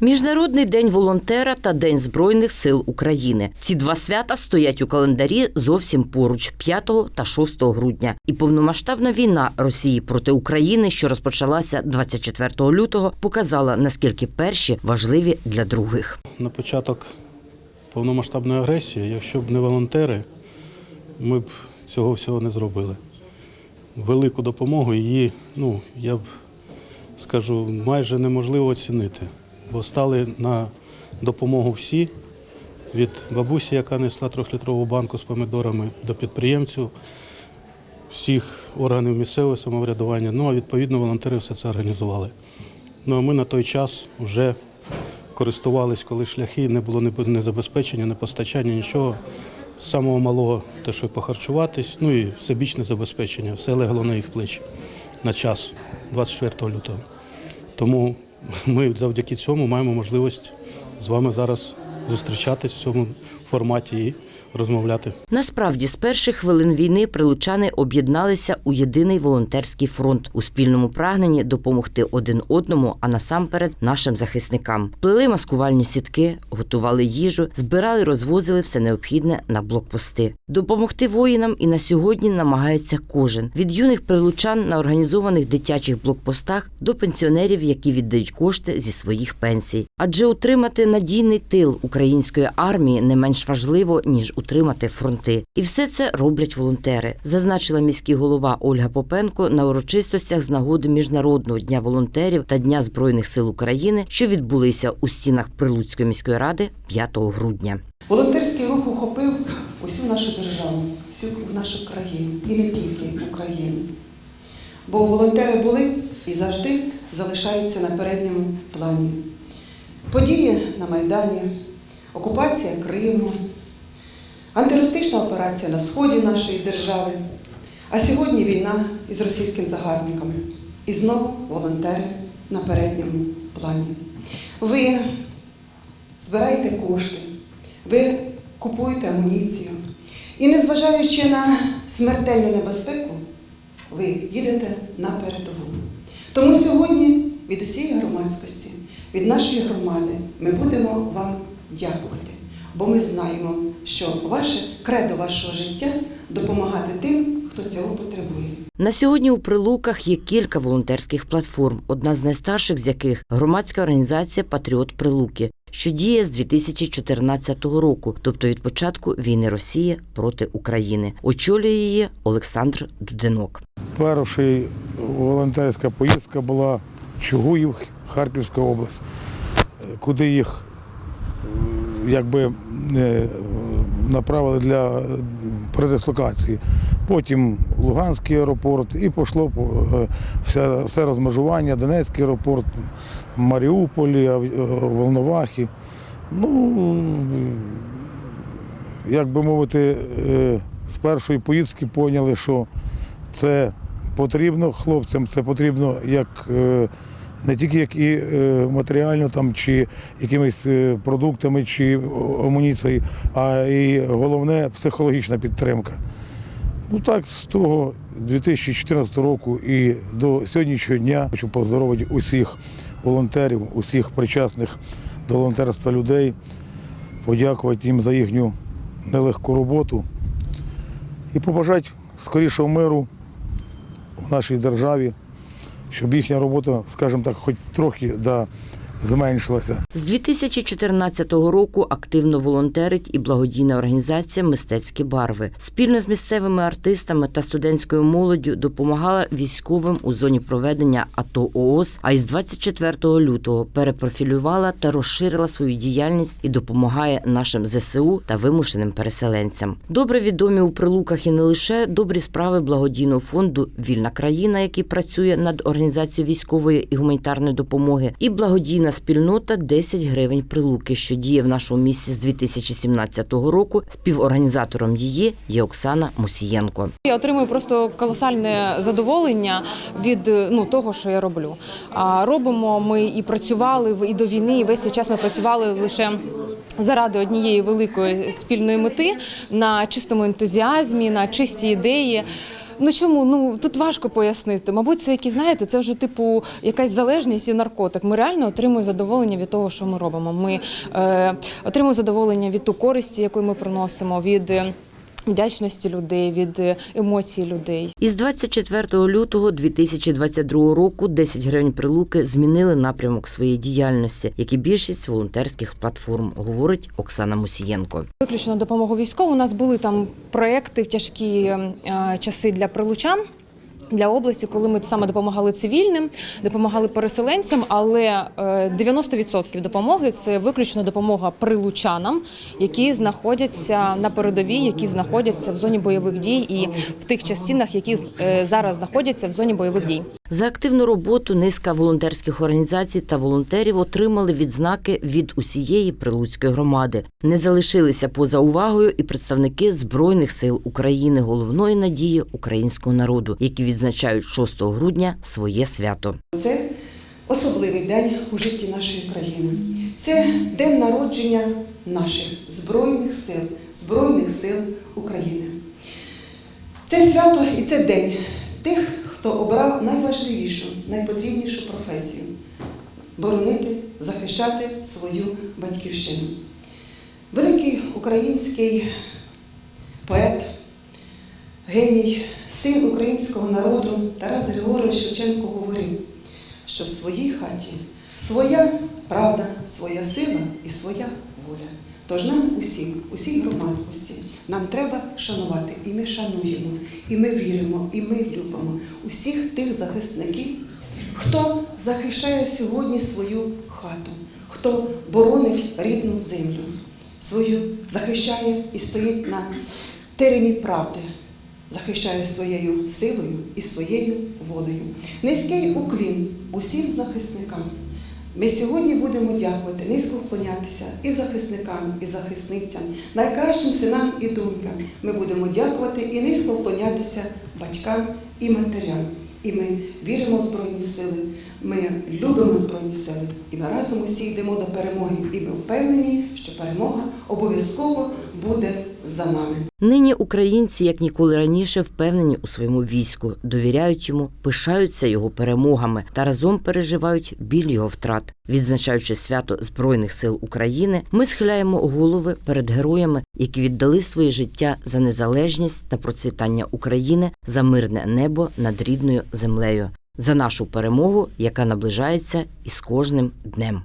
Міжнародний день волонтера та День Збройних сил України. Ці два свята стоять у календарі зовсім поруч 5 та 6 грудня. І повномасштабна війна Росії проти України, що розпочалася 24 лютого, показала наскільки перші важливі для других. на початок повномасштабної агресії, якщо б не волонтери, ми б цього всього не зробили. Велику допомогу її, ну, я б скажу, майже неможливо оцінити, бо стали на допомогу всі, від бабусі, яка несла трьохлітрову банку з помідорами, до підприємців, всіх органів місцевого самоврядування. Ну, а відповідно волонтери все це організували. Ну а ми на той час вже користувались, коли шляхи не було ні забезпечення, ні постачання, нічого. З самого малого те, що похарчуватись, ну і всебічне забезпечення. Все легло на їх плечі на час 24 лютого. Тому ми завдяки цьому маємо можливість з вами зараз зустрічатись в цьому форматі і розмовляти. Насправді, з перших хвилин війни прилучани об'єдналися у єдиний волонтерський фронт у спільному прагненні допомогти один одному, а насамперед нашим захисникам. Плели маскувальні сітки, готували їжу, збирали, розвозили все необхідне на блокпости. Допомогти воїнам і на сьогодні намагається кожен від юних прилучан на організованих дитячих блокпостах до пенсіонерів, які віддають кошти зі своїх пенсій. Адже утримати надійний тил української армії не менш важливо ніж утримати фронти. І все це роблять волонтери, зазначила міський голова Ольга Попенко на урочистостях з нагоди міжнародного дня волонтерів та Дня збройних сил України, що відбулися у стінах Прилуцької міської ради 5 грудня. Волонтерський рух охопив усю нашу державу, всю нашу країну і не тільки Україну. Бо волонтери були і завжди залишаються на передньому плані. Події на Майдані, окупація Криму, антитерористична операція на сході нашої держави, а сьогодні війна із російським загарбником. І знову волонтери на передньому плані. Ви збираєте кошти, ви купуєте амуніцію. І незважаючи на смертельну небезпеку, ви їдете на передову. Тому сьогодні від усієї громадськості, від нашої громади, ми будемо вам дякувати, бо ми знаємо, що ваше кредо вашого життя допомагати тим, хто цього потребує. На сьогодні у Прилуках є кілька волонтерських платформ, одна з найстарших з яких громадська організація Патріот Прилуки, що діє з 2014 року, тобто від початку війни Росії проти України. Очолює її Олександр Дуденок. Перша волонтерська поїздка була Чугуїв, Харківська область, куди їх якби е, направили для передислокації. Потім Луганський аеропорт і пішло е, все, все розмежування, Донецький аеропорт, Маріуполі, е, Волновахи. Ну, як би мовити, е, з першої поїздки поняли, що це потрібно хлопцям, це потрібно як е, не тільки як і е, матеріально там, чи якимись е, продуктами, чи амуніцією, а і головне психологічна підтримка. Ну так, з того 2014 року і до сьогоднішнього дня хочу поздоровити усіх волонтерів, усіх причасних до волонтерства людей, подякувати їм за їхню нелегку роботу і побажати скорішого миру в нашій державі, щоб їхня робота, скажімо так, хоч трохи да, зменшилася. З 2014 року активно волонтерить і благодійна організація Мистецькі барви. Спільно з місцевими артистами та студентською молоддю допомагала військовим у зоні проведення АТО ООС. А із 24 лютого перепрофілювала та розширила свою діяльність і допомагає нашим ЗСУ та вимушеним переселенцям. Добре відомі у прилуках і не лише добрі справи благодійного фонду Вільна країна, який працює над організацією військової і гуманітарної допомоги, і благодійна спільнота 10 гривень прилуки, що діє в нашому місті з 2017 року. Співорганізатором її є Оксана Мусієнко. Я отримую просто колосальне задоволення від ну того, що я роблю. А робимо ми і працювали і до війни, і весь цей час ми працювали лише. Заради однієї великої спільної мети на чистому ентузіазмі, на чисті ідеї. Ну чому? Ну тут важко пояснити. Мабуть, це які знаєте, це вже типу якась залежність і наркотик. Ми реально отримуємо задоволення від того, що ми робимо. Ми е, отримуємо задоволення від ту користі, яку ми приносимо, від е, вдячності людей, від е, емоцій людей. Із 24 лютого 2022 року 10 гривень прилуки змінили напрямок своєї діяльності, як і більшість волонтерських платформ, говорить Оксана Мусієнко. Виключно допомогу військову. У нас були там проекти в тяжкі е, часи для прилучан. Для області, коли ми саме допомагали цивільним, допомагали переселенцям, але е, 90% допомоги це виключно допомога прилучанам, які знаходяться на передовій, які знаходяться в зоні бойових дій, і в тих частинах, які е, зараз знаходяться в зоні бойових дій. За активну роботу низка волонтерських організацій та волонтерів отримали відзнаки від усієї прилуцької громади. Не залишилися поза увагою і представники збройних сил України, головної надії українського народу, які відзначають 6 грудня своє свято. Це особливий день у житті нашої країни. Це день народження наших Збройних сил, Збройних сил України. Це свято і це день тих, хто обрав найважливішу, найпотрібнішу професію боронити, захищати свою батьківщину. Великий український поет, геній, син українського народу Тарас Григорович Шевченко говорив, що в своїй хаті своя правда, своя сила і своя воля. Тож нам усім, усій громадськості, нам треба шанувати, і ми шануємо, і ми віримо, і ми любимо усіх тих захисників, хто захищає сьогодні свою хату, хто боронить рідну землю, свою захищає і стоїть на терені правди, захищає своєю силою і своєю волею. Низький уклін усім захисникам. Ми сьогодні будемо дякувати, низько вклонятися і захисникам, і захисницям, найкращим синам і донькам. Ми будемо дякувати і низько вклонятися батькам і матерям. І ми віримо в Збройні Сили, ми любимо Збройні Сили, і ми разом усі йдемо до перемоги. І ми впевнені, що перемога обов'язково буде за нами. Нині українці, як ніколи раніше, впевнені у своєму війську, довіряють йому, пишаються його перемогами та разом переживають біль його втрат. Відзначаючи свято Збройних сил України, ми схиляємо голови перед героями, які віддали своє життя за незалежність та процвітання України, за мирне небо над рідною землею, за нашу перемогу, яка наближається із кожним днем.